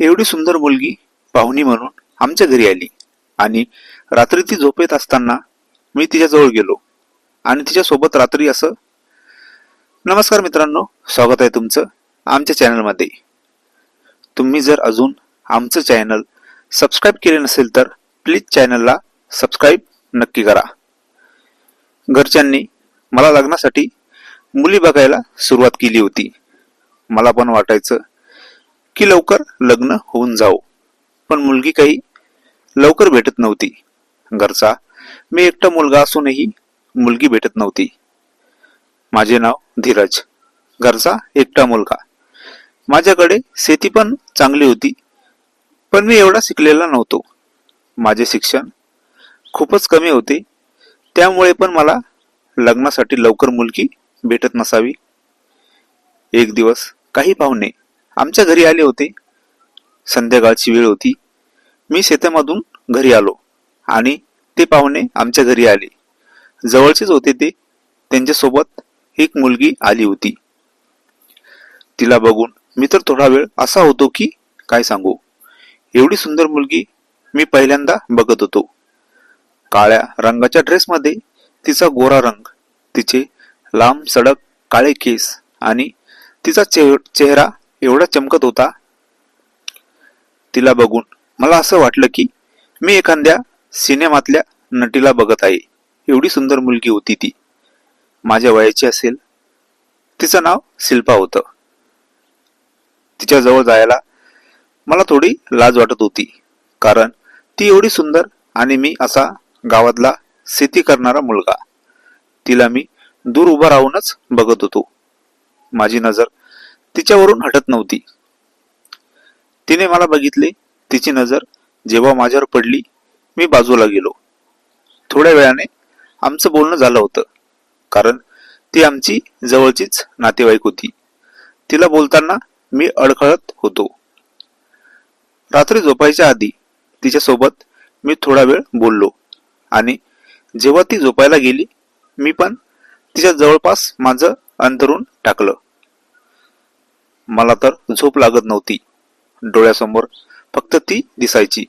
एवढी सुंदर मुलगी पाहुणी म्हणून आमच्या घरी आली. आणि रात्री ती झोपेत असताना मी तिच्याजवळ गेलो. आणि तिच्यासोबत रात्री असं नमस्कार मित्रांनो स्वागत आहे तुमचं आमच्या चॅनलमध्ये. तुम्ही जर अजून आमचं चॅनल सबस्क्राईब केले नसेल तर प्लीज चॅनलला सबस्क्राईब नक्की करा. घरच्यांनी मला लग्नासाठी मुली बघायला सुरुवात केली होती. मला पण वाटायचं की लवकर लग्न होऊन जाऊ पण मुलगी काही लवकर भेटत नव्हती. घरचा मी एकटा मुलगा असूनही मुलगी भेटत नव्हती. माझे नाव धीरज. घरचा एकटा मुलगा. माझ्याकडे शेती पण चांगली होती पण मी एवढा शिकलेला नव्हतो. माझे शिक्षण खूपच कमी होते त्यामुळे पण मला लग्नासाठी लवकर मुलगी भेटत नसावी. एक दिवस काही पाहुणे आमच्या घरी आले होते. संध्याकाळची वेळ होती. मी शेतामधून घरी आलो आणि ते पाहुणे आमच्या घरी आले. जवळचेच होते ते. त्यांच्यासोबत एक मुलगी आली होती. तिला बघून मी तर थोडा वेळ असा होतो की काय सांगू? एवढी सुंदर मुलगी मी पहिल्यांदा बघत होतो. काळ्या रंगाच्या ड्रेसमध्ये तिचा गोरा रंग तिचे लांब सडक काळे केस आणि तिचा चेह- चेहरा एवढा चमकत होता? तिला बघून मला असं वाटलं की मी एखाद्या सिनेमातल्या नटीला बघत आहे. एवढी सुंदर मुलगी होती ती. माझ्या वयाची असेल. तिचं नाव शिल्पा होतं. तिच्या जवळ जायला मला थोडी लाज वाटत होती. कारण ती एवढी सुंदर आणि मी असा गावातला शेती करणारा मुलगा. तिला मी दूर उभा राहूनच बघत होतो. माझी नजर तिच्यावरून हटत नव्हती. तिने मला बघितले तिची नजर जेव्हा माझ्यावर पडली मी बाजूला गेलो. थोड्या वेळाने आमचं बोलणं झालं होतं कारण ती आमची जवळचीच नातेवाईक होती. तिला बोलताना मी अडखळत होतो. रात्री झोपायच्या आधी तिच्यासोबत मी थोडा वेळ बोललो आणि जेव्हा ती झोपायला गेली मी पण तिच्या जवळपास माझं अंतरून टाकलं. मला तर झोप लागत नव्हती. डोळ्यासमोर फक्त ती दिसायची.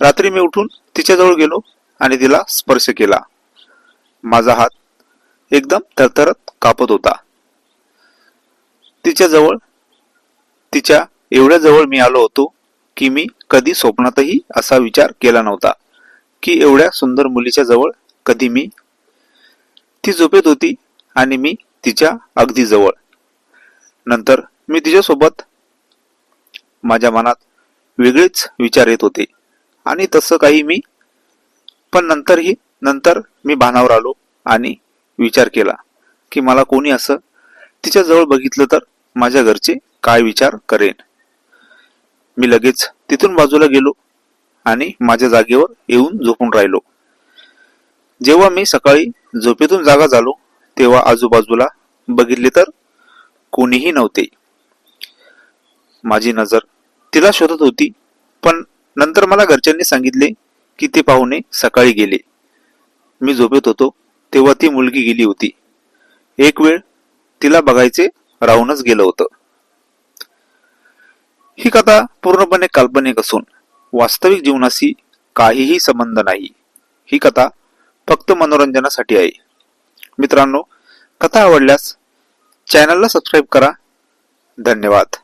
रात्री मी उठून तिच्याजवळ गेलो आणि तिला स्पर्श केला. माझा हात एकदम थरथरत कापत होता. तिच्याजवळ तिच्या एवढ्या जवळ मी आलो होतो की मी कधी स्वप्नातही असा विचार केला नव्हता की एवढ्या सुंदर मुलीच्या जवळ कधी मी ती झोपेत होती आणि मी तिच्या अगदी जवळ. नंतर मी तिच्यासोबत माझ्या मनात वेगळेच विचार येत होते. आणि तसं काही मी पण नंतरही नंतर मी भानावर आलो आणि विचार केला की मला कोणी असं तिच्याजवळ बघितलं तर माझ्या घरचे काय विचार करेन. मी लगेच तिथून बाजूला गेलो आणि माझ्या जागेवर येऊन झोपून राहिलो. जेव्हा मी सकाळी झोपेतून जागा झालो तेव्हा आजूबाजूला बघितले तर कोणीही नव्हते. माझी नजर तिला शोधत होती. पण नंतर मला घरच्यांनी सांगितले की ते पाहुणे सकाळी गेले. मी झोपेत होतो तेव्हा ती मुलगी गेली होती. एक वेळ तिला बघायचे राहूनच गेलं होतं. ही कथा पूर्णपणे काल्पनिक असून वास्तविक जीवनाशी काहीही संबंध नाही. ही कथा फक्त मनोरंजनासाठी आहे. मित्रांनो कथा आवडल्यास चॅनलला सबस्क्राईब करा. धन्यवाद.